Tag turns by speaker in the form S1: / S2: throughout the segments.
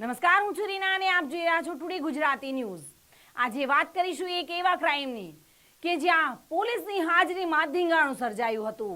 S1: નમસ્કાર, હું છું રીના અને આપ જોઈ રહ્યા છો ટુડે ગુજરાતી ન્યૂઝ. આજે વાત કરીશું એક એવા ક્રાઇમની કે જ્યાં પોલીસની હાજરીમાં ધીંગાણું સર્જાયું હતું.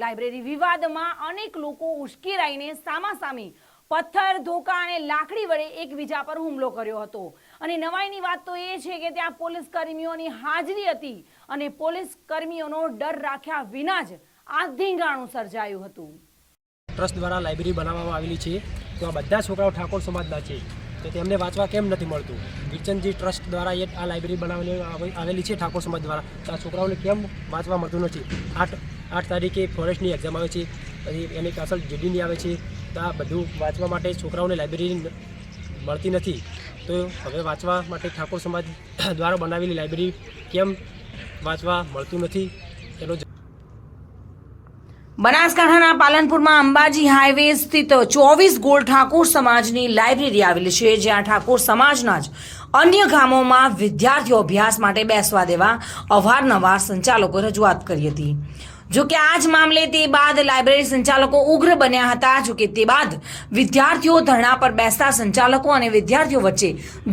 S1: લાઇબ્રેરી વિવાદમાં અનેક લોકો ઉશ્કેરાઈને સામાસામી પથ્થર, ધોકા અને લાકડી વડે એકબીજા પર હુમલો કર્યો હતો. અને નવાઈની વાત તો એ છે કે ત્યાં પોલીસ કર્મીઓની હાજરી હતી અને પોલીસ કર્મીઓનો ડર રાખ્યા વિના જ આ ધીંગાણું સર્જાયું હતું.
S2: ટ્રસ્ટ દ્વારા લાઇબ્રેરી બનાવવામાં આવેલી છે. તો આ બધા છોકરાઓ ઠાકોર સમાજના છે. તો તેમને વાંચવા કેમ નથી મળતું? વિરચંદજી ટ્રસ્ટ દ્વારા એ આ લાઇબ્રેરી બનાવેલી આવેલી છે ઠાકોર સમાજ દ્વારા. તો આ છોકરાઓને કેમ વાંચવા મળતું નથી? આઠ આઠ તારીખે ફોરેસ્ટની એક્ઝામ આવે છે. પછી એની પાછળ જીડીની આવે છે. તો આ બધું વાંચવા માટે છોકરાઓને લાઇબ્રેરી મળતી નથી. તો હવે વાંચવા માટે ઠાકોર સમાજ દ્વારા બનાવેલી લાઇબ્રેરી કેમ વાંચવા મળતું નથી? એનો
S1: બનાસકાંઠાના પાલનપુરમાં અંબાજી હાઈવે સ્થિત ચોવીસ ગોળ ઠાકોર સમાજની લાઇબ્રેરી આવેલી છે, જ્યાં ઠાકોર સમાજના જ અન્ય ગામોમાં વિદ્યાર્થીઓ અભ્યાસ માટે બેસવા દેવા અવારનવાર સંચાલકો રજૂઆત કરી હતી. જો કે આ જ મામલે તે બાદ લાઇબ્રેરી સંચાલકો ઉગ્ર બન્યા હતા. જો કે તે બાદ વિદ્યાર્થીઓ ધરણા પર બેસતા સંચાલકો અને વિદ્યાર્થીઓ વચ્ચે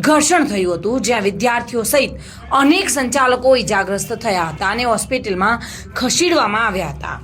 S1: ઘર્ષણ થયું હતું, જ્યાં વિદ્યાર્થીઓ સહિત અનેક સંચાલકો ઇજાગ્રસ્ત થયા હતા અને હોસ્પિટલમાં ખસેડવામાં આવ્યા હતા.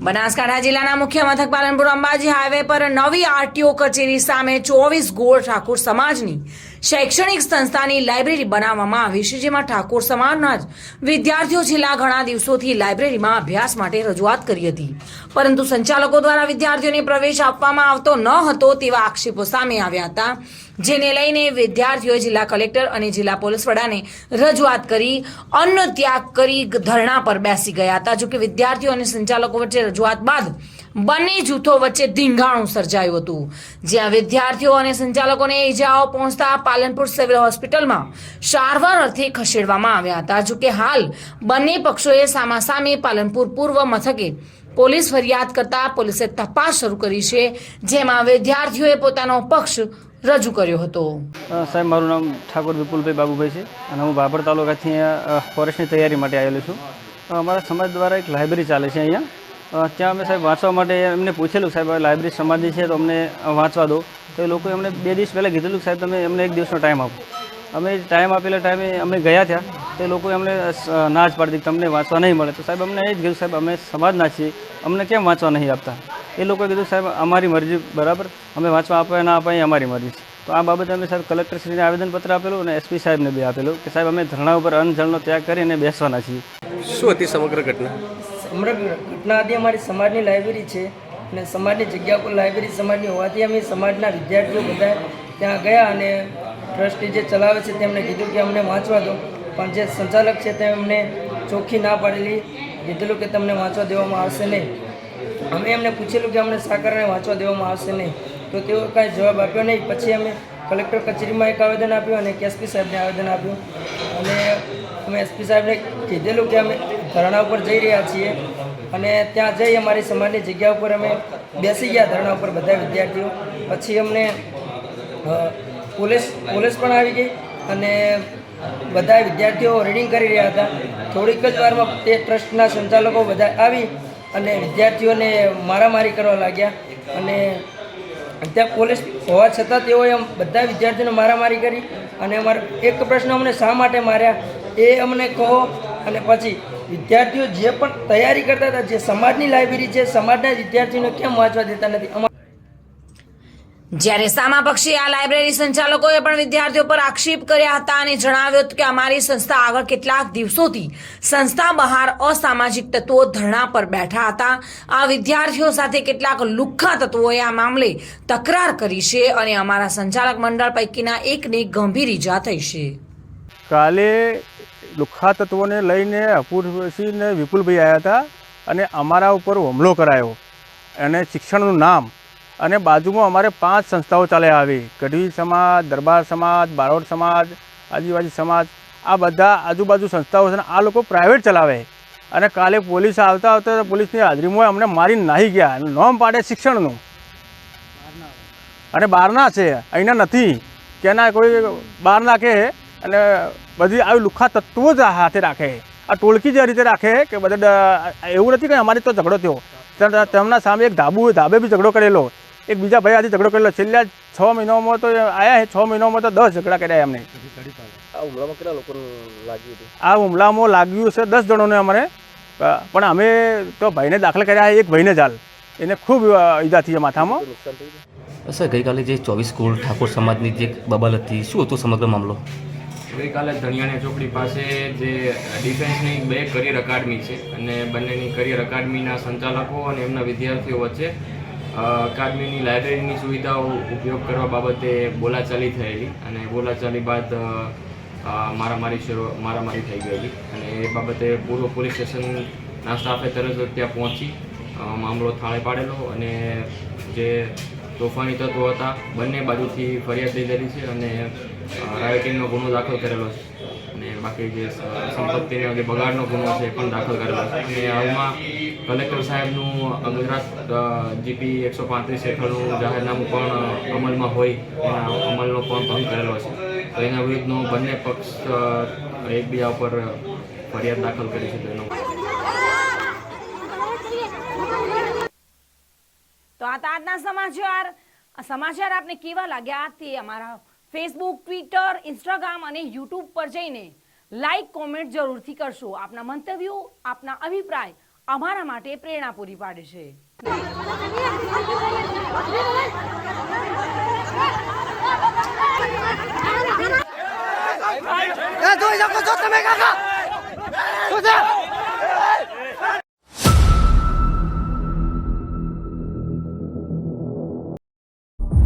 S1: બનાસકાંઠા જિલ્લાના મુખ્ય મથક પાલનપુર અંબાજી હાઈવે પર નવી આરટીઓ કચેરી સામે ચોવીસ ગોળ ઠાકોર સમાજની શૈક્ષણિક સંસ્થાની લાઇબ્રેરી બનાવવામાં આવી છે, જેમાં ઠાકોર સમાજના જ વિદ્યાર્થીઓ છેલ્લા ઘણા દિવસોથી લાઇબ્રેરીમાં અભ્યાસ માટે રજૂઆત કરી હતી. પરંતુ સંચાલકો દ્વારા વિદ્યાર્થીઓને પ્રવેશ આપવામાં આવતો ન હતો તેવા આક્ષેપો સામે આવ્યા હતા, જેને લઈને વિદ્યાર્થીઓએ જિલ્લા કલેક્ટર અને જિલ્લા પોલીસ વડાને રજૂઆત કરી અન્ન ત્યાગ કરી, ધરણા પર બેસી ગયા હતા. જોકે વિદ્યાર્થીઓ અને સંચાલકો વચ્ચે રજૂઆત બાદ બંને જૂથો વચ્ચે ધીંગાણું સર્જાયું હતું, જ્યાં વિદ્યાર્થીઓ અને સંચાલકોને ઈજાઓ પહોંચતા પાલનપુર સિવિલ હોસ્પિટલમાં સારવાર અર્થે ખસેડવામાં આવ્યા હતા. જોકે હાલ બંને પક્ષોએ સામાસામે પાલનપુર પૂર્વ મથકે પોલીસ ફરિયાદ કરતા પોલીસે તપાસ શરૂ કરી છે, જેમાં વિદ્યાર્થીઓએ પોતાનો પક્ષ રજૂ કર્યો હતો.
S3: સાહેબ, મારું નામ ઠાકોર વિપુલભાઈ બાબુભાઈ છે અને હું બાબર તાલુકાથી અહીંયા ફોરેસ્ટની તૈયારી માટે આવેલો છું. અમારા સમાજ દ્વારા એક લાઇબ્રેરી ચાલે છે અહીંયા. ત્યાં અમે સાહેબ વાંચવા માટે એમને પૂછેલું સાહેબ લાઇબ્રેરી સમાધિ છે તો અમને વાંચવા દો. તો એ લોકોએ અમને બે દિવસ પહેલાં કીધેલું સાહેબ, તમે અમને એક દિવસનો ટાઈમ આપો. અમે ટાઈમ આપેલા ટાઈમે અમે ગયા ત્યાં તો લોકોએ અમને ના જ પાડી તમને વાંચવા નહીં મળે. તો સાહેબ, અમને એ જ કીધું, સાહેબ, અમે સમાજના છીએ. અમને કેમ વાંચવા નહીં આપતા? એ લોકોએ કીધું, સાહેબ, અમારી મરજી, બરાબર? અમે વાંચવા આપવા ના આપવા એ અમારી મરજી છે. તો આ બાબતે અમે સાહેબ કલેક્ટરશ્રીને આવેદનપત્ર આપેલું અને એસપી સાહેબને બી આપેલું કે સાહેબ, અમે ધરણા ઉપર અન્નજળનો ત્યાગ કરીને બેસવાના છીએ.
S4: શું હતી સમગ્ર ઘટના?
S5: સમગ્ર ઘટના હતી અમારી સમાજની લાઇબ્રેરી છે. અને સમાજની જગ્યા પર લાઇબ્રેરી સમાજની હોવાથી અમે સમાજના વિદ્યાર્થીઓ બધા ત્યાં ગયા અને ટ્રસ્ટી જે ચલાવે છે તેમણે કીધું કે અમને વાંચવા દો. પણ જે સંચાલક છે તેમણે ચોખ્ખી ના પાડેલી, કીધેલું કે તમને વાંચવા દેવામાં આવશે નહીં. અમે એમને પૂછેલું કે અમને સાકરને વાંચવા દેવામાં આવશે નહીં. તો તેઓ કાંઈ જવાબ આપ્યો નહીં. પછી અમે કલેક્ટર કચેરીમાં એક આવેદન આપ્યું અને એસપી સાહેબને આવેદન આપ્યું. અને અમે એસપી સાહેબને કીધેલું કે અમે ધરણા ઉપર જઈ રહ્યા છીએ અને ત્યાં જઈ અમારી સમાજની જગ્યા ઉપર અમે બેસી ગયા ધરણા ઉપર બધા વિદ્યાર્થીઓ. પછી અમને પોલીસ પોલીસ પણ આવી ગઈ અને બધા વિદ્યાર્થીઓ રીડિંગ કરી રહ્યા હતા. થોડીક જ વારમાં તે ટ્રસ્ટના સંચાલકો બધા આવી અને વિદ્યાર્થીઓને મારામારી કરવા લાગ્યા અને ત્યાં પોલીસ હોવા છતાં તેઓએ બધા વિદ્યાર્થીઓને મારામારી કરી અને અમારો એક પ્રશ્ન અમને શા માટે માર્યા એ અમને કહો અને પછી વિદ્યાર્થીઓ જે પણ તૈયારી કરતા હતા જે સમાજની લાઇબ્રેરી છે સમાજના વિદ્યાર્થીઓને કેમ વાંચવા દેતા નથી?
S1: જ્યારે સામા પક્ષે આ લાઇબ્રેરી સંચાલકોએ પણ વિદ્યાર્થીઓ પર આક્ષેપ કર્યા હતા અને જણાવ્યું હતું કે અમારી સંસ્થા આગળ કેટલાક દિવસોથી સંસ્થા બહાર અસામાજિક તત્વો ધરણા પર બેઠા હતા. આ વિદ્યાર્થીઓ સાથે કેટલાક લુખ્ખા તત્વોએ આ મામલે તકરાર કરી છે અને અમારા સંચાલક મંડળ પૈકીના એકને ગંભીર ઈજા થઈ છે.
S6: કાલે લુખ્ખા તત્વોને લઈને અપૂરસિંહ ને વિપુલભાઈ આવ્યા હતા અને અમારા ઉપર હુમલો કરાયો. અને શિક્ષણનું નામ અને બાજુમાં અમારે પાંચ સંસ્થાઓ ચાલે આવી. ગઢવી સમાજ, દરબાર સમાજ, બારોડ સમાજ, આદિવાસી સમાજ, આ બધા આજુબાજુ સંસ્થાઓ છે આ લોકો પ્રાઇવેટ ચલાવે. અને કાલે પોલીસ આવતા આવતા પોલીસની હાજરીમાં અમને મારી નાહી ગયા. અને નોમ પાડે શિક્ષણનું. અને બહારના છે. અહીંના નથી. કે ના કોઈ બહારના કે અને બધી આવી લુખ્ખા તત્વો જ હાથે રાખે આ ટોળકી જે રીતે રાખે કે બધા એવું નથી કે અમારે તો ઝઘડો થયો. તેમના સામે એક ધાબુ ધાબે બી ઝઘડો કરેલો. એક બીજા ભાઈ આજે ઝઘડો કરેલો. છેલ્લા છ મહિનામાં તો આયા છે છ મહિનામાં તો દસ ઝઘડા કર્યા એમને.
S4: આ હુમલામાં લાગ્યું
S6: આ છે દસ જણોને અમારે. પણ અમે તો ભાઈને દાખલ કર્યા એક ભાઈને જ હાલ. એને ખૂબ ઈજા થઈ માથામાં?
S7: સર ગઈકાલે જે ચોવીસ કુલ ઠાકોર સમાજની જે બબલ હતી શું હતો સમગ્ર મામલો?
S8: ગઈકાલે ધણિયાણી ચોકડી પાસે જે ડિફેન્સની બે કરિયર અકાદમી છે અને બંનેની કરિયર અકાદમીના સંચાલકો અને એમના વિદ્યાર્થીઓ વચ્ચે અકાદમીની લાઇબ્રેરીની સુવિધાઓ ઉપયોગ કરવા બાબતે બોલાચાલી થયેલી અને બોલાચાલી બાદ મારામારી શરૂ, મારામારી થઈ ગયેલી અને એ બાબતે પૂર્વ પોલીસ સ્ટેશનના સ્ટાફે તરત ત્યાં પહોંચી મામલો થાળે પાડેલો અને જે તોફાની તત્વો હતા, બંને બાજુથી ફરિયાદ લીધેલી છે અને રાયોટિંગનો ગુનો દાખલ કરેલો છે અને બાકી જે સંપત્તિનો જે બગાડનો ગુનો છે એ પણ દાખલ કરેલો છે. અને હાલમાં કલેક્ટર સાહેબનું ગુજરાત જીપી એકસો પાંત્રીસ હેઠળનું જાહેરનામું પણ અમલમાં હોય, એના અમલનો પણ ભંગ કરેલો છે. તો એના વિરુદ્ધનો બંને પક્ષ એકબીજા ઉપર ફરિયાદ દાખલ કરી છે. તેનો
S1: તો આ તાજના સમાચાર. સમાચાર આપને કેવા લાગ્યા? તે અમારા ફેસબુક ટ્વિટર ઇન્સ્ટાગ્રામ અને યુટ્યુબ પર જઈને લાઈક કોમેન્ટ જરૂરથી કરશો. આપના મંતવ્યો આપના અભિપ્રાય અમારા માટે પ્રેરણા પૂરી પાડે છે.
S9: તમે કાકા?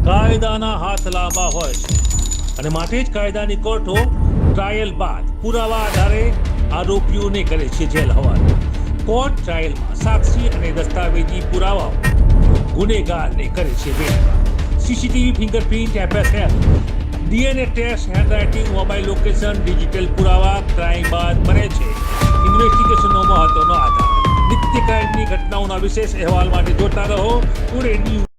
S10: કાયદાના હાથ લાંબા હોય છે. અને માટે જ કાયદાની કોર્ટો ટ્રાયલ બાદ પુરાવા આધારે આરોપીઓને કરે છે જેલ હવાલે. કોર્ટ ટ્રાયલમાં સાક્ષી અને દસ્તાવેજી પુરાવાઓ ગુનેગારને કરે છે બેદખલ CCTV fingerprint FSL, DNA test, handwriting mobile location, digital પુરાવા, ક્રાઇમ બાદ બને છે. ઇન્વેસ્ટિગેશનનો મહત્વનો આધાર. નિત્ય ક્રાઇમની ઘટનાઓના વિશેષ અહેવાલ માટે જોતા રહો. Today news